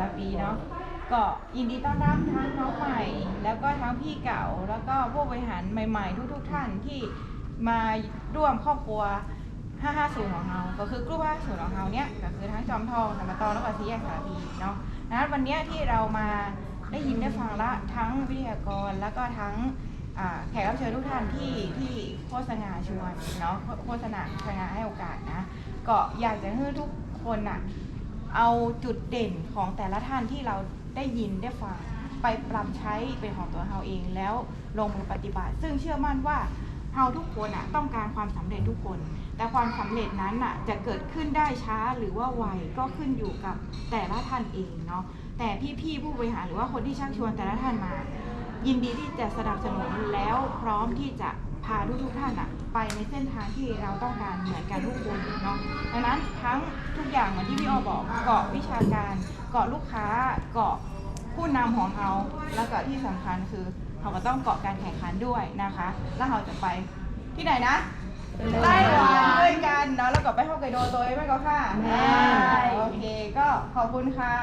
ลาปีเนาะก็ยินดีต้อนรับทั้งน้องใหม่ แล้วก็ทั้งพี่เก่าแล้วก็ผู้บริหารใหม่ ๆ ทุกๆท่านที่มาร่วมครอบครัว 550 ของเราก็คือกลุ่ม550 ของเราเนี่ยก็คือทั้งจอมทองธรรมตอแล้วก็สีแยกสารพีเนาะนั้นวันเนี้ยที่เรามาได้ยินได้ฟังละทั้งวิทยากรแล้วก็ทั้งแขกรับเชิญทุกท่านที่ที่โฆษณาชวนเนาะโฆษณาชงานให้โอกาสนะก็อยากจะให้ทุกคนอะ เอาจุดเด่นของแต่ละท่านที่เราได้ยินได้ฟังไปปรับใช้เป็นของตัวเราเองแล้วลงมือปฏิบัติ ซึ่งเชื่อมั่นว่าเราทุกคนอะต้องการความสำเร็จทุกคน แต่ความสำเร็จนั้นอะจะเกิดขึ้นได้ช้าหรือว่าไวก็ขึ้นอยู่กับแต่ละท่านเองเนาะแต่พี่ๆผู้บริหารหรือว่าคนที่ชักชวนแต่ละท่านมา ยินดีที่จะสนับสนุนแล้วพร้อมที่จะ พาทุกๆท่านอะไปในเส้นทางที่เราต้องการเหมือนกันทุกคนเนาะดังนั้นทั้งทุกอย่างเหมือนที่พี่ออบอกเกาะวิชาการเกาะลูกค้าเกาะผู้นำของเราแล้วก็ที่สำคัญคือเราก็ต้องเกาะการแข่งขันด้วยนะคะ แล้วเราจะไปที่ไหนนะไต้หวันด้วยกันเนาะแล้วก็ไปฮอกไกโดตัวเองไหมก็ค่ะได้โอเคก็ขอบคุณค่ะ